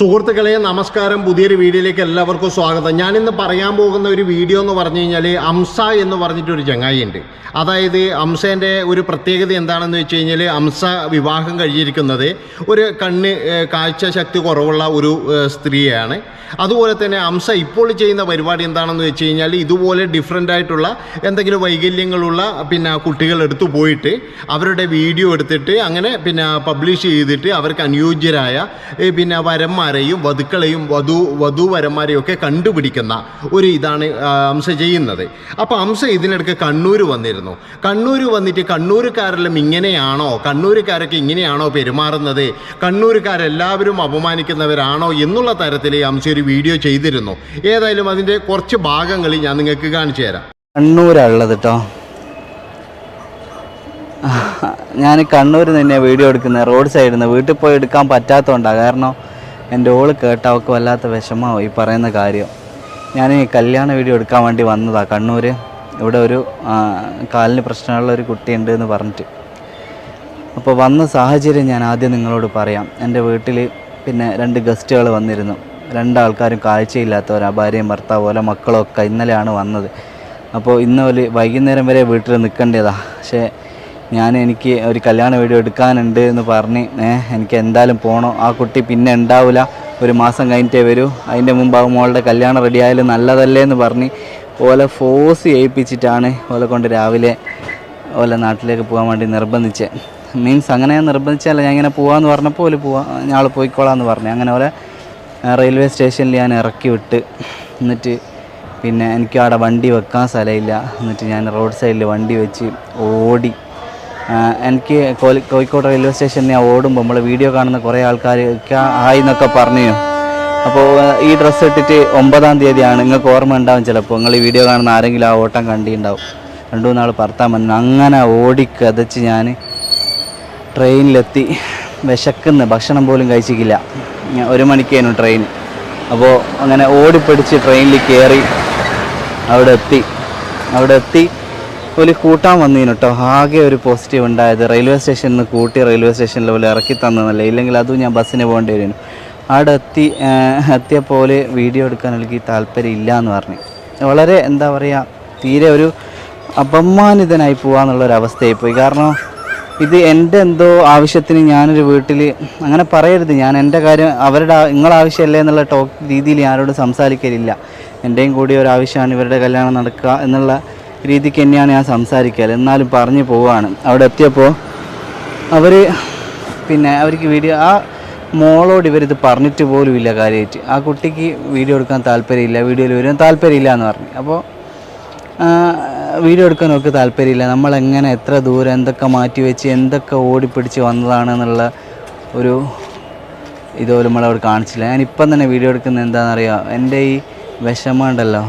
സുഹൃത്തുക്കളെ നമസ്കാരം. പുതിയൊരു വീഡിയോയിലേക്ക് എല്ലാവർക്കും സ്വാഗതം. ഞാനിന്ന് പറയാൻ പോകുന്ന ഒരു വീഡിയോ എന്ന് പറഞ്ഞു കഴിഞ്ഞാൽ അംസ എന്ന് പറഞ്ഞിട്ടൊരു ചങ്ങായി ഉണ്ട് അതായത് അംസേന്റെ ഒരു പ്രത്യേകത എന്താണെന്ന് വെച്ച് കഴിഞ്ഞാൽ അംസ വിവാഹം കഴിഞ്ഞിരിക്കുന്നത് ഒരു കണ്ണ് കാഴ്ച ശക്തി കുറവുള്ള ഒരു സ്ത്രീയാണ്. അതുപോലെ തന്നെ അംസ ഇപ്പോൾ ചെയ്യുന്ന പരിപാടി എന്താണെന്ന് വെച്ച് കഴിഞ്ഞാൽ ഇതുപോലെ ഡിഫറെന്റ് ആയിട്ടുള്ള എന്തെങ്കിലും വൈകല്യങ്ങളുള്ള പിന്നെ കുട്ടികൾ എടുത്തു പോയിട്ട് അവരുടെ വീഡിയോ എടുത്തിട്ട് അങ്ങനെ പിന്നെ പബ്ലിഷ് ചെയ്തിട്ട് അവർക്ക് അനുയോജ്യരായ പിന്നെ പിന്നെ വരന്മാരെയും വധുക്കളെയും വധു വധുവരന്മാരെയും ഒക്കെ കണ്ടുപിടിക്കുന്ന ഒരു ഇതാണ് അംശ ചെയ്യുന്നത്. അപ്പോൾ അംശ ഇതിനിടയ്ക്ക് കണ്ണൂർ വന്നിരുന്നു. കണ്ണൂർ വന്നിട്ട് കണ്ണൂരുകാരെല്ലാം ഇങ്ങനെയാണോ? കണ്ണൂരുകാരൊക്കെ ഇങ്ങനെയാണോ പെരുമാറുന്നത്? കണ്ണൂരുകാരെല്ലാവരും അപമാനിക്കുന്നവരാണോ എന്നുള്ള തരത്തിൽ അംശ ഒരു വീഡിയോ ചെയ്തിരുന്നു. ഏതായാലും അതിന്റെ കുറച്ച് ഭാഗങ്ങൾ ഞാൻ നിങ്ങൾക്ക് കാണിച്ചു തരാം. കണ്ണൂരാണുള്ളത് കേട്ടോ ഞാൻ കണ്ണൂർ തന്നെ വീഡിയോ എടുക്കുന്നത്. റോഡ് സൈഡിൽ നിന്ന് വീട്ടിൽ പോയി എടുക്കാൻ പറ്റാത്തതുകൊണ്ടാണ് കാരണം എന്റെ ഓൾ കേട്ട അവൾക്ക് വല്ലാത്ത വിഷമമാവും ഈ പറയുന്ന കാര്യം. ഞാൻ ഈ കല്യാണ വീഡിയോ എടുക്കാൻ വേണ്ടി വന്നതാണ് കണ്ണൂർ ഇവിടെ ഒരു കാലിന് പ്രശ്നമുള്ള ഒരു കുട്ടിയുണ്ട് എന്ന് പറഞ്ഞിട്ട്. അപ്പോൾ വന്ന സാഹചര്യം ഞാൻ ആദ്യം നിങ്ങളോട് പറയാം. എന്റെ വീട്ടിൽ പിന്നെ രണ്ട് ഗസ്റ്റുകൾ വന്നിരുന്നു. രണ്ടാൾക്കാരും കാഴ്ചയില്ലാത്തവരാ. ഭാര്യയും ഭർത്താവ് പോലെ മക്കളൊക്കെ ഇന്നലെയാണ് വന്നത്. അപ്പോൾ ഇന്ന് വൈകുന്നേരം വരെ വീട്ടിൽ നിൽക്കേണ്ടതാണ് പക്ഷേ ഞാൻ എനിക്ക് ഒരു കല്യാണ വീഡിയോ എടുക്കാനുണ്ട് എന്ന് പറഞ്ഞ് എനിക്ക് എന്തായാലും പോകണം ആ കുട്ടി പിന്നെ ഉണ്ടാവില്ല ഒരു മാസം കഴിഞ്ഞിട്ടേ വരൂ. അതിന്റെ മുമ്പ് ആ മോളുടെ കല്യാണം റെഡി ആയാലും നല്ലതല്ലേ എന്ന് പറഞ്ഞ് ഓലെ ഫോഴ്സ് ചെയ്യിപ്പിച്ചിട്ടാണ് ഓലെ കൊണ്ട് രാവിലെ ഓലെ നാട്ടിലേക്ക് പോകാൻ വേണ്ടി നിർബന്ധിച്ചത് മീൻസ് അങ്ങനെ നിർബന്ധിച്ചല്ല ഞാൻ ഇങ്ങനെ പോകാമെന്ന് പറഞ്ഞപ്പോൾ ഓൽ പോവാ ഞങ്ങൾ പോയിക്കോളാമെന്ന് പറഞ്ഞു. അങ്ങനെ ഓലെ റെയിൽവേ സ്റ്റേഷനിൽ ഞാൻ ഇറക്കി വിട്ട്. എന്നിട്ട് പിന്നെ എനിക്ക് അവിടെ വണ്ടി വെക്കാൻ സ്ഥലമില്ല. എന്നിട്ട് ഞാൻ റോഡ് സൈഡിൽ വണ്ടി വെച്ച് ഓടി എനിക്ക് കോഴിക്കോട് റെയിൽവേ സ്റ്റേഷനിൽ ഞാൻ ഓടുമ്പോൾ നമ്മൾ വീഡിയോ കാണുന്ന കുറേ ആൾക്കാർ ആയി എന്നൊക്കെ പറഞ്ഞു. അപ്പോൾ ഈ ഡ്രസ്സ് ഇട്ടിട്ട് ഒമ്പതാം തീയതിയാണ്. നിങ്ങൾക്ക് ഓർമ്മ ഉണ്ടാവും ചിലപ്പോൾ നിങ്ങൾ ഈ വീഡിയോ കാണുന്ന ആരെങ്കിലും ആ ഓട്ടം കണ്ടിട്ടുണ്ടാവും. രണ്ടു മൂന്നാൾ പറത്താൻ വന്നു അങ്ങനെ ഓടിക്കതച്ച് കതച്ച് ഞാൻ ട്രെയിനിലെത്തി. വിശക്കുന്ന. ഭക്ഷണം പോലും കഴിച്ചിട്ടില്ല ഒരു മണിക്കായിരുന്നു ട്രെയിൻ. അപ്പോൾ അങ്ങനെ ഓടിപ്പിടിച്ച് ട്രെയിനിൽ കയറി. അവിടെ എത്തി അവിടെ എത്തി ഒരു കൂട്ടാൻ വന്നീന് കേട്ടോ ആകെ ഒരു പോസിറ്റീവ് ഉണ്ടായത് റെയിൽവേ സ്റ്റേഷനിൽ നിന്ന് കൂട്ടി റെയിൽവേ സ്റ്റേഷനിൽ പോലെ ഇറക്കി തന്നതല്ലേ? ഇല്ലെങ്കിൽ അതും ഞാൻ ബസ്സിന് പോകേണ്ടി വരുന്നു അവിടെ എത്തി എത്തിയപ്പോലെ വീഡിയോ എടുക്കാൻ എനിക്ക് താല്പര്യം ഇല്ല എന്ന് പറഞ്ഞു. വളരെ എന്താ പറയുക തീരെ ഒരു അപമാനിതനായി പോകാന്നുള്ളൊരവസ്ഥയായി പോയി. കാരണം ഇത് എന്റെ എന്തോ ആവശ്യത്തിന് ഞാനൊരു വീട്ടിൽ അങ്ങനെ പറയരുത്. ഞാൻ എന്റെ കാര്യം അവരുടെ നിങ്ങളാവശ്യമല്ലേ എന്നുള്ള ടോക്ക് രീതിയിൽ ഞാനോട് സംസാരിക്കലില്ല. എന്റെയും കൂടി ഒരു ആവശ്യമാണ് ഇവരുടെ കല്യാണം നടക്കുക എന്നുള്ള രീതിക്ക് തന്നെയാണ് ഞാൻ സംസാരിക്കുക എന്നാലും പറഞ്ഞു പോവുകയാണ് അവിടെ എത്തിയപ്പോൾ അവർ പിന്നെ അവർക്ക് വീഡിയോ ആ മോളോട് ഇവരിത് പറഞ്ഞിട്ട് പോലും ഇല്ല കാര്യമായിട്ട് ആ കുട്ടിക്ക് വീഡിയോ എടുക്കാൻ താല്പര്യമില്ല വീഡിയോയിൽ വരാൻ താല്പര്യമില്ല എന്ന് പറഞ്ഞു അപ്പോൾ വീഡിയോ എടുക്കാൻ അവർക്ക് താല്പര്യമില്ല. നമ്മളെങ്ങനെ എത്ര ദൂരം എന്തൊക്കെ മാറ്റി വെച്ച് എന്തൊക്കെ ഓടിപ്പിടിച്ച് വന്നതാണെന്നുള്ള ഒരു ഇതുപോലെ നമ്മളവിടെ കാണിച്ചില്ല. ഞാൻ ഇപ്പം തന്നെ വീഡിയോ എടുക്കുന്നത് എന്താണെന്നറിയാം? എന്റെ ഈ വിഷമം ഉണ്ടല്ലോ.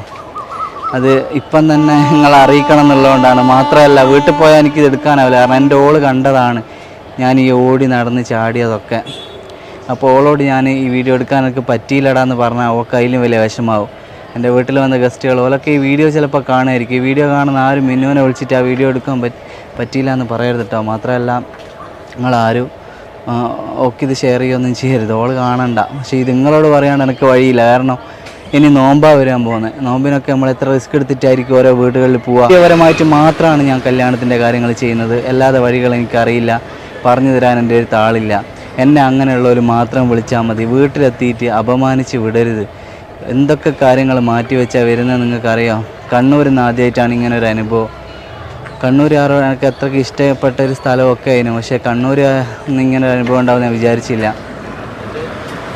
അത് ഇപ്പം തന്നെ നിങ്ങൾ അറിയിക്കണം എന്നുള്ളതുകൊണ്ടാണ്. മാത്രമല്ല വീട്ടിൽ പോയാൽ എനിക്കിത് എടുക്കാനാവില്ല. കാരണം എന്റെ ഓൾ കണ്ടതാണ് ഞാൻ ഈ ഓടി നടന്ന് ചാടിയതൊക്കെ. അപ്പോൾ ഓളോട് ഞാൻ ഈ വീഡിയോ എടുക്കാൻ എനിക്ക് പറ്റിയില്ലടാ എന്ന് പറഞ്ഞാൽ ഓക്കെ അതിലും വലിയ വിഷമാവും എന്റെ വീട്ടിൽ വന്ന ഗസ്റ്റുകൾ ഓലൊക്കെ ഈ വീഡിയോ ചിലപ്പോൾ കാണുമായിരിക്കും. ഈ വീഡിയോ കാണുന്ന ആരും മിന്നുവിനെ വിളിച്ചിട്ട് ആ വീഡിയോ എടുക്കാൻ പറ്റ പറ്റിയില്ല എന്ന് പറയരുത് കേട്ടോ മാത്രമല്ല നിങ്ങളാരും ഓക്കെ ഇത് ഷെയർ ചെയ്യുകയൊന്നും ചെയ്യരുത്. ഓൾ കാണണ്ട. പക്ഷേ ഇത് നിങ്ങളോട് പറയാണ്ട് എനിക്ക് വഴിയില്ല. കാരണം ഇനി നോമ്പാ വരാൻ പോകുന്നത് നോമ്പിനൊക്കെ നമ്മൾ എത്ര റിസ്ക് എടുത്തിട്ടായിരിക്കും ഓരോ വീടുകളിൽ പോവുക വ്യക്തിപരമായിട്ട് മാത്രമാണ് ഞാൻ കല്യാണത്തിന്റെ കാര്യങ്ങൾ ചെയ്യുന്നത്. അല്ലാതെ വഴികൾ എനിക്കറിയില്ല. പറഞ്ഞു തരാൻ എന്റെ അടുത്ത് ആളില്ല. എന്നെ അങ്ങനെയുള്ളവർ മാത്രം വിളിച്ചാൽ മതി. വീട്ടിലെത്തിയിട്ട് അപമാനിച്ച് വിടരുത്. എന്തൊക്കെ കാര്യങ്ങൾ മാറ്റി വെച്ചാൽ വരുന്നത് നിങ്ങൾക്കറിയാം? കണ്ണൂരിൽ നിന്ന് ആദ്യമായിട്ടാണ് ഇങ്ങനെ ഒരു അനുഭവം. കണ്ണൂർ ആരോ എനിക്ക് അത്രയ്ക്ക് ഇഷ്ടപ്പെട്ട ഒരു സ്ഥലമൊക്കെ ആയിരുന്നു. പക്ഷേ കണ്ണൂർ ഇങ്ങനെ ഒരു അനുഭവം ഉണ്ടാവും ഞാൻ വിചാരിച്ചില്ല.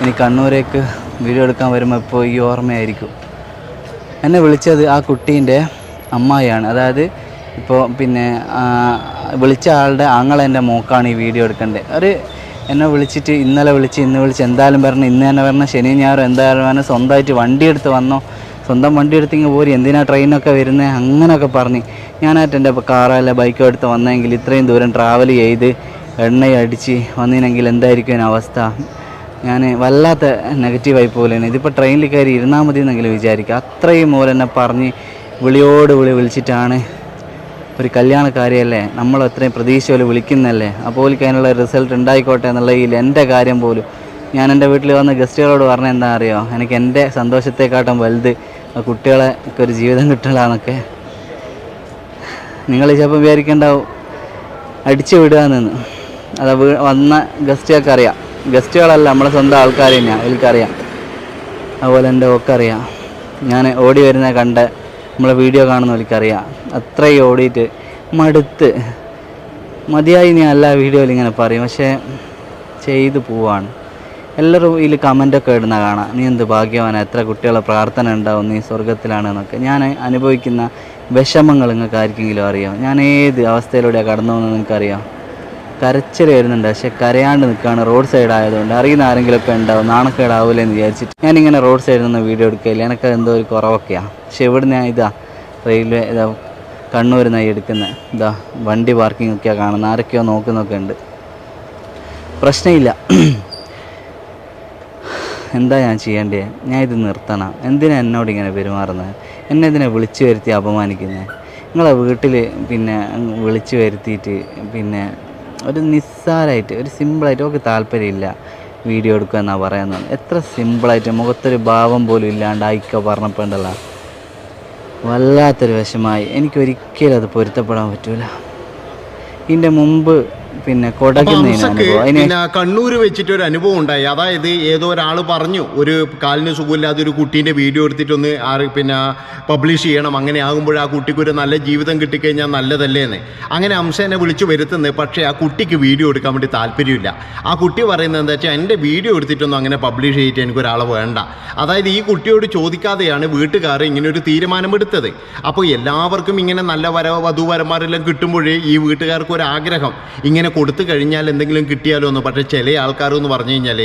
ഇനി കണ്ണൂരേക്ക് വീഡിയോ എടുക്കാൻ വരുമ്പോൾ ഇപ്പോൾ ഈ ഓർമ്മയായിരിക്കും. എന്നെ വിളിച്ചത് ആ കുട്ടീന്റെ അമ്മായിയാണ്. അതായത് ഇപ്പോൾ പിന്നെ വിളിച്ച ആളുടെ ആങ്ങളെന്റെ മോക്കാണ് ഈ വീഡിയോ എടുക്കേണ്ടത് ഒരു എന്നെ വിളിച്ചിട്ട് ഇന്നലെ വിളിച്ച് ഇന്ന് വിളിച്ച് എന്തായാലും പറഞ്ഞു ഇന്ന് തന്നെ വരണം ശനി ഞായറും എന്തായാലും പറഞ്ഞു സ്വന്തമായിട്ട് വണ്ടി എടുത്ത് വന്നോ. സ്വന്തം വണ്ടി എടുത്ത് ഇങ്ങ് പോരി എന്തിനാ ട്രെയിനൊക്കെ വരുന്നത് അങ്ങനെയൊക്കെ പറഞ്ഞ്. ഞാനായിട്ട് എന്റെ കാറോ അല്ല ബൈക്കോ എടുത്ത് വന്നെങ്കിൽ ഇത്രയും ദൂരം ട്രാവൽ ചെയ്ത് എണ്ണയടിച്ച് വന്നിനെങ്കിൽ എന്തായിരിക്കും അവസ്ഥ? ഞാൻ വല്ലാത്ത നെഗറ്റീവായി പോലെയാണ് ഇതിപ്പോൾ ട്രെയിനിൽ കയറി ഇരുന്നാൽ മതി എന്നെങ്കിലും വിചാരിക്കുക അത്രയും പോലെ എന്നെ പറഞ്ഞ് വിളിയോട് വിളി വിളിച്ചിട്ടാണ് ഒരു കല്യാണക്കാരിയല്ലേ? നമ്മൾ അത്രയും പ്രതീക്ഷ പോലെ വിളിക്കുന്നല്ലേ? അപ്പോൾ അതിനുള്ള റിസൾട്ട് ഉണ്ടായിക്കോട്ടെ എന്നുള്ള ഇതിൽ എന്റെ കാര്യം പോലും. ഞാൻ എന്റെ വീട്ടിൽ വന്ന ഗസ്റ്റുകളോട് പറഞ്ഞ എന്താ അറിയോ? എനിക്ക് എന്റെ സന്തോഷത്തെക്കാട്ടും വലുത് കുട്ടികളെ ഒക്കെ ഒരു ജീവിതം കിട്ടലാന്നൊക്കെ നിങ്ങൾ ചിലപ്പോൾ വിചാരിക്കേണ്ടാവും. അടിച്ചു വിടുക നിന്ന് അത് വന്ന ഗസ്റ്റുകൾക്ക് അറിയാം. ഗസ്റ്റുകളല്ല നമ്മളെ സ്വന്തം ആൾക്കാർ തന്നെയാണ് എനിക്കറിയാം അതുപോലെ എന്റെ ഒക്കെ അറിയാം. ഞാൻ ഓടി വരുന്ന കണ്ട് നമ്മളെ വീഡിയോ കാണുന്ന എനിക്കറിയാം അത്രയും ഓടിയിട്ട് മടുത്ത്. മതിയായി ഞാൻ എല്ലാ വീഡിയോയിൽ ഇങ്ങനെ പറയും പക്ഷേ ചെയ്തു പോവാണ്. എല്ലാവരും ഇതിൽ കമന്റൊക്കെ ഇടുന്ന കാണാം. നീ എന്ത് ഭാഗ്യവാന എത്ര കുട്ടികളെ പ്രാർത്ഥന ഉണ്ടാവും നീ സ്വർഗത്തിലാണ് എന്നൊക്കെ. ഞാൻ അനുഭവിക്കുന്ന വിഷമങ്ങൾ നിങ്ങൾക്ക് ആർക്കെങ്കിലും അറിയാം. ഞാൻ ഏത് അവസ്ഥയിലൂടെയാണ് കടന്നു പോകുന്നത് നിങ്ങൾക്കറിയാം. കരച്ചിൽ വരുന്നുണ്ട്. പക്ഷെ കരയാണ്ട് നിൽക്കുകയാണ്. റോഡ് സൈഡ് ആയതുകൊണ്ട് അറിയുന്ന ആരെങ്കിലുമൊക്കെ ഉണ്ടാവും. നാണക്കേടാവില്ല എന്ന് വിചാരിച്ചിട്ട്. ഞാനിങ്ങനെ റോഡ് സൈഡിൽ നിന്ന് വീഡിയോ എടുക്കില്ല എനിക്ക് എന്തോ ഒരു കുറവൊക്കെയാണ് പക്ഷെ ഇവിടെ ഞാൻ ഇതാ റെയിൽവേ ഇതാ കണ്ണൂരിൽ നിന്നായി എടുക്കുന്നത് ഇതാ വണ്ടി പാർക്കിംഗ് ഒക്കെയാണ് കാണുന്നത് ആരൊക്കെയോ നോക്കുന്നൊക്കെ ഉണ്ട്. പ്രശ്നമില്ല. എന്താ ഞാൻ ചെയ്യേണ്ടത് ഞാൻ ഇത് നിർത്തണം. എന്തിനാ എന്നോട് ഇങ്ങനെ പെരുമാറുന്നത് എന്നെ ഇതിനെ വിളിച്ചു വരുത്തി അപമാനിക്കുന്നത് നിങ്ങളെ വീട്ടിൽ പിന്നെ വിളിച്ചു വരുത്തിയിട്ട് പിന്നെ ഒരു നിസ്സാരമായിട്ട് ഒരു സിമ്പിളായിട്ട് ഓക്കെ താല്പര്യമില്ല വീഡിയോ എടുക്കുക എന്നാണ് പറയുന്നത്. എത്ര സിമ്പിളായിട്ട് മുഖത്തൊരു ഭാവം പോലും ഇല്ലാണ്ട് ആയിക്കോ പറഞ്ഞപ്പോണ്ടല്ല വല്ലാത്തൊരു വിഷമായി എനിക്കൊരിക്കലും അത് പൊരുത്തപ്പെടാൻ പറ്റൂല. ഇതിന്റെ മുമ്പ് പിന്നെ പിന്നെ കണ്ണൂര് വെച്ചിട്ട് ഒരു അനുഭവം ഉണ്ടായി. അതായത് ഏതോ ഒരാൾ പറഞ്ഞു ഒരു കാലിന് സുഖമില്ലാതെ ഒരു കുട്ടീന്റെ വീഡിയോ എടുത്തിട്ടൊന്ന് ആര് പിന്നെ പബ്ലിഷ് ചെയ്യണം അങ്ങനെ ആകുമ്പോൾ ആ കുട്ടിക്ക് ഒരു നല്ല ജീവിതം കിട്ടിക്കഴിഞ്ഞാൽ നല്ലതല്ലേ എന്ന് അങ്ങനെ അംശനെ വിളിച്ചു വരുത്തുന്നത് പക്ഷേ ആ കുട്ടിക്ക് വീഡിയോ എടുക്കാൻ വേണ്ടി താല്പര്യമില്ല. ആ കുട്ടി പറയുന്നത് എന്താ വെച്ചാൽ എന്റെ വീഡിയോ എടുത്തിട്ടൊന്നും അങ്ങനെ പബ്ലിഷ് ചെയ്തിട്ട് എനിക്കൊരാളെ വേണ്ട. അതായത് ഈ കുട്ടിയോട് ചോദിക്കാതെയാണ് വീട്ടുകാർ ഇങ്ങനെ ഒരു തീരുമാനമെടുത്തത്. അപ്പോൾ എല്ലാവർക്കും ഇങ്ങനെ നല്ല വര വധുവരന്മാരെല്ലാം കിട്ടുമ്പോഴേ ഈ വീട്ടുകാർക്ക് ഒരു ആഗ്രഹം ഇങ്ങനെ കൊടുത്തു കഴിഞ്ഞാൽ എന്തെങ്കിലും കിട്ടിയാലോ എന്ന് പക്ഷേ ചില ആൾക്കാരെന്ന് പറഞ്ഞു കഴിഞ്ഞാൽ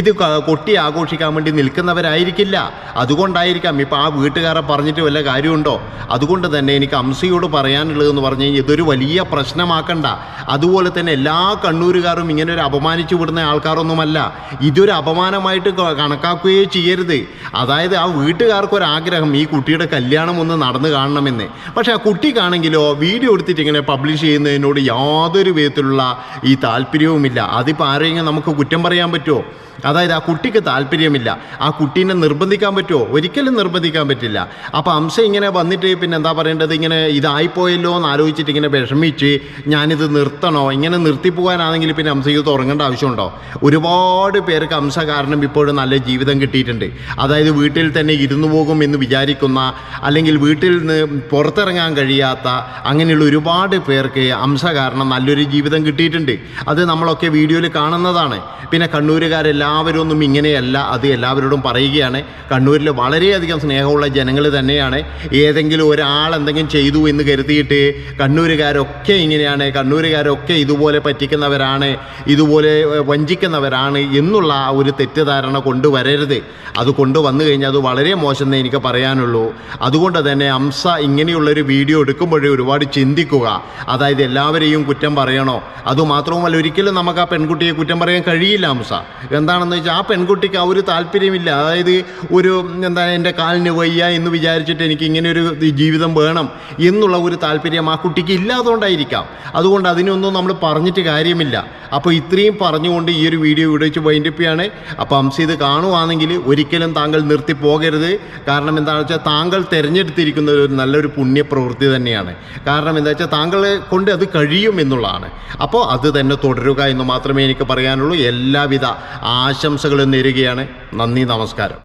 ഇത് കൊട്ടി ആഘോഷിക്കാൻ വേണ്ടി നിൽക്കുന്നവരായിരിക്കില്ല. അതുകൊണ്ടായിരിക്കാം ഇപ്പോൾ ആ വീട്ടുകാരെ പറഞ്ഞിട്ട് വല്ല കാര്യമുണ്ടോ? അതുകൊണ്ട് തന്നെ എനിക്ക് അംസയോട് പറയാനുള്ളതെന്ന് പറഞ്ഞു കഴിഞ്ഞാൽ ഇതൊരു വലിയ പ്രശ്നമാക്കണ്ട. അതുപോലെ തന്നെ എല്ലാ കണ്ണൂരുകാരും ഇങ്ങനെ ഒരു അപമാനിച്ചു വിടുന്ന ആൾക്കാരൊന്നുമല്ല. ഇതൊരു അപമാനമായിട്ട് കണക്കാക്കുകയോ ചെയ്യരുത്. അതായത് ആ വീട്ടുകാർക്കൊരാഗ്രഹം ഈ കുട്ടിയുടെ കല്യാണം ഒന്ന് നടന്നു കാണണമെന്ന്. പക്ഷേ ആ കുട്ടിക്കാണെങ്കിലോ വീഡിയോ എടുത്തിട്ട് ഇങ്ങനെ പബ്ലിഷ് ചെയ്യുന്നതിനോട് യാതൊരു വിധത്തിലുള്ള ഈ താല്പര്യവുമില്ല. അതിപ്പോൾ ആരെങ്കിലും നമുക്ക് കുറ്റം പറയാൻ പറ്റുമോ അതായത് ആ കുട്ടിക്ക് താല്പര്യമില്ല. ആ കുട്ടീനെ നിർബന്ധിക്കാൻ പറ്റുമോ ഒരിക്കലും നിർബന്ധിക്കാൻ പറ്റില്ല. അപ്പോൾ അംശ ഇങ്ങനെ വന്നിട്ട് പിന്നെ എന്താ പറയേണ്ടത്? ഇങ്ങനെ ഇതായിപ്പോയല്ലോ എന്ന് ആലോചിച്ചിട്ട് ഇങ്ങനെ വിഷമിച്ച് ഞാനിത് നിർത്തണോ? ഇങ്ങനെ നിർത്തിപ്പോകാനാണെങ്കിൽ പിന്നെ അംശയ്ക്ക് തുടങ്ങേണ്ട ആവശ്യമുണ്ടോ? ഒരുപാട് പേർക്ക് അംശ കാരണം ഇപ്പോഴും നല്ല ജീവിതം കിട്ടിയിട്ടുണ്ട്. അതായത് വീട്ടിൽ തന്നെ ഇരുന്നു പോകും എന്ന് വിചാരിക്കുന്ന അല്ലെങ്കിൽ വീട്ടിൽ നിന്ന് പുറത്തിറങ്ങാൻ കഴിയാത്ത അങ്ങനെയുള്ള ഒരുപാട് പേർക്ക് അംശ കാരണം നല്ലൊരു ജീവിതം കിട്ടിയിട്ടുണ്ട്. അത് നമ്മളൊക്കെ വീഡിയോയിൽ കാണുന്നതാണ്. പിന്നെ കണ്ണൂരുകാരെല്ലാവരും ഒന്നും ഇങ്ങനെയല്ല. അത് എല്ലാവരോടും പറയുകയാണ്. കണ്ണൂരിൽ വളരെയധികം സ്നേഹമുള്ള ജനങ്ങൾ തന്നെയാണ്. ഏതെങ്കിലും ഒരാൾ എന്തെങ്കിലും ചെയ്തു എന്ന് കരുതിയിട്ട് കണ്ണൂരുകാരൊക്കെ ഇങ്ങനെയാണ്. കണ്ണൂരുകാരൊക്കെ ഇതുപോലെ പറ്റിക്കുന്നവരാണ്. ഇതുപോലെ വഞ്ചിക്കുന്നവരാണ് എന്നുള്ള ഒരു തെറ്റിദ്ധാരണ കൊണ്ടുവരരുത്. അത് കൊണ്ടുവന്നു കഴിഞ്ഞാൽ അത് വളരെ മോശം എന്നേ എനിക്ക് പറയാനുള്ളൂ. അതുകൊണ്ട് തന്നെ അംസ ഇങ്ങനെയുള്ളൊരു വീഡിയോ എടുക്കുമ്പോഴേ ഒരുപാട് ചിന്തിക്കുക. അതായത് എല്ലാവരെയും കുറ്റം പറയണോ? അതുമാത്രവുമല്ല ഒരിക്കലും നമുക്ക് ആ പെൺകുട്ടിയെ കുറ്റം പറയാൻ കഴിയില്ല അംസ എന്താണെന്ന് വെച്ചാൽ ആ പെൺകുട്ടിക്ക് ആ ഒരു താല്പര്യമില്ല. അതായത് ഒരു എന്താ എന്റെ കാലിന് വയ്യ എന്ന് വിചാരിച്ചിട്ട് എനിക്ക് ഇങ്ങനെ ഒരു ജീവിതം വേണം എന്നുള്ള ഒരു താല്പര്യം ആ കുട്ടിക്ക് ഇല്ലാതുകൊണ്ടായിരിക്കാം അതുകൊണ്ട് അതിനൊന്നും നമ്മൾ പറഞ്ഞിട്ട് കാര്യമില്ല. അപ്പോൾ ഇത്രയും പറഞ്ഞുകൊണ്ട് ഈ ഒരു വീഡിയോ ഇവിടെ വെച്ച് വൈൻഡപ്പിയാണ് അപ്പോൾ അംസ ഇത് കാണുവാണെങ്കിൽ ഒരിക്കലും താങ്കൾ നിർത്തി പോകരുത്. കാരണം എന്താണെന്ന് വെച്ചാൽ താങ്കൾ തിരഞ്ഞെടുത്തിരിക്കുന്ന ഒരു നല്ലൊരു പുണ്യപ്രവൃത്തി തന്നെയാണ്. കാരണം എന്താ വെച്ചാൽ താങ്കളെ കൊണ്ട് അത് കഴിയും എന്നുള്ളതാണ്. അപ്പോൾ അത് തന്നെ തുടരുക എന്ന് മാത്രമേ എനിക്ക് പറയാനുള്ളൂ. എല്ലാവിധ ആശംസകളും നേരുകയാണ്. നന്ദി നമസ്കാരം.